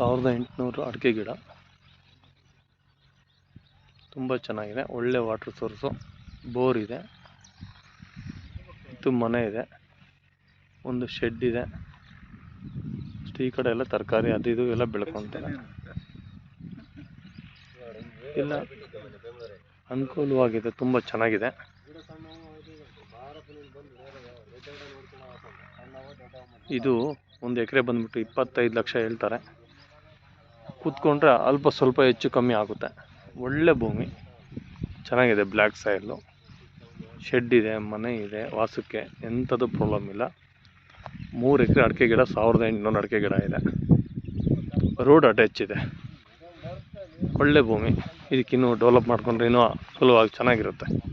ಸಾವಿರದ ಎಂಟುನೂರು ಅಡಿಕೆ ಗಿಡ. ತುಂಬ ಚೆನ್ನಾಗಿದೆ. ಒಳ್ಳೆ ವಾಟರ್ ಸೋರ್ಸು ಬೋರ್ ಇದೆ. ಇದು ಮನೆ ಇದೆ. ಒಂದು ಶೆಡ್ ಇದೆ. ಈ ಕಡೆ ಎಲ್ಲ ತರಕಾರಿ ಅದು ಇದು ಎಲ್ಲ ಬೆಳ್ಕೊತಾರೆ. ಇಲ್ಲ, ಅನುಕೂಲವಾಗಿದೆ. ತುಂಬ ಚೆನ್ನಾಗಿದೆ. ಇದು ಒಂದು ಎಕರೆ ಬಂದ್ಬಿಟ್ಟು ಇಪ್ಪತ್ತೈದು ಲಕ್ಷ ಹೇಳ್ತಾರೆ. ಕೂತ್ಕೊಂಡ್ರೆ ಅಲ್ಪ ಸ್ವಲ್ಪ ಹೆಚ್ಚು ಕಮ್ಮಿ ಆಗುತ್ತೆ. ಒಳ್ಳೆ ಭೂಮಿ. ಚೆನ್ನಾಗಿದೆ ಬ್ಲ್ಯಾಕ್ ಸಾಯಿಲು. ಶೆಡ್ ಇದೆ, ಮನೆ ಇದೆ, ವಾಸಕ್ಕೆ ಎಂಥದ್ದು ಪ್ರಾಬ್ಲಮ್ ಇಲ್ಲ. ಮೂರು ಎಕರೆ ಅಡಿಕೆ ಗಿಡ, ಸಾವಿರದ ಎಂಟುನೂರು ಅಡಿಕೆ ಗಿಡ ಇದೆ. ರೋಡ್ ಅಟ್ಯಾಚ್ ಇದೆ. ಒಳ್ಳೆ ಭೂಮಿ. ಇದಕ್ಕಿನ್ನೂ ಡೆವಲಪ್ ಮಾಡ್ಕೊಂಡ್ರೆ ಇನ್ನೂ ಸುಲಭವಾಗಿ ಚೆನ್ನಾಗಿರುತ್ತೆ.